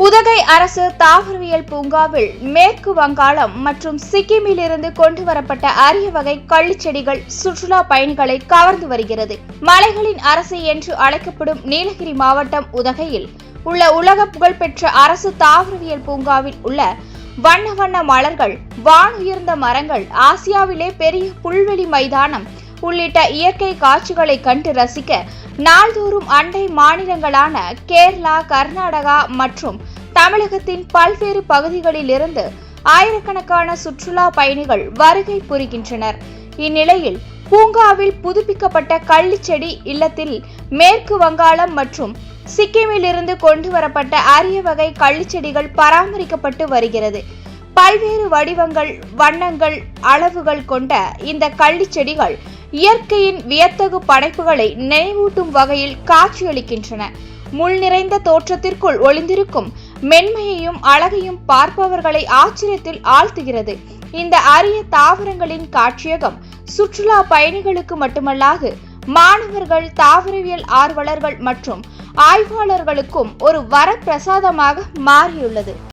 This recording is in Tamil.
உதகை அரசு தாவரவியல் பூங்காவில் மேற்கு வங்காளம் மற்றும் சிக்கிமிலிருந்து கொண்டு வரப்பட்ட அரிய வகை கள்ளிச்செடிகள் சுற்றுலா பயணிகளை கவர்ந்து வருகிறது. மலைகளின் அரசு என்று அழைக்கப்படும் நீலகிரி மாவட்டம் உதகையில் உள்ள உலக புகழ்பெற்ற அரசு தாவரவியல் பூங்காவில் உள்ள வண்ண வண்ண மலர்கள் வானுயர்ந்த மரங்கள் ஆசியாவிலே பெரிய புல்வெளி மைதானம் உள்ளிட்ட இயற்கை காட்சிகளை கண்டு ரசிக்க நாள்தோறும் அண்டை மாநிலங்களான கேரளா கர்நாடகா மற்றும் தமிழகத்தின் பல்வேறு பகுதிகளிலிருந்து ஆயிரக்கணக்கான சுற்றுலா பயணிகள் வருகை புரிகின்றனர். இந்நிலையில் பூங்காவில் புதுப்பிக்கப்பட்ட கள்ளிச்செடி இல்லத்தில் மேற்கு வங்காளம் மற்றும் சிக்கிமிலிருந்து கொண்டு வரப்பட்ட அரிய வகை கள்ளிச்செடிகள் பராமரிக்கப்பட்டு வருகிறது. பல்வேறு வடிவங்கள் வண்ணங்கள் அளவுகள் கொண்ட இந்த கள்ளிச்செடிகள் இயற்கையின் வியத்தகு படைப்புகளை நினைவூட்டும் வகையில் காட்சியளிக்கின்றன. முள் நிறைந்த தோற்றத்திற்குள் ஒளிந்திருக்கும் மென்மையையும் அழகையும் பார்ப்பவர்களை ஆச்சரியத்தில் ஆழ்த்துகிறது. இந்த அரிய தாவரங்களின் காட்சியகம் சுற்றுலா பயணிகளுக்கு மட்டுமல்லாது மாணவர்கள் தாவரவியல் ஆர்வலர்கள் மற்றும் ஆய்வாளர்களுக்கும் ஒரு வரப்பிரசாதமாக மாறியுள்ளது.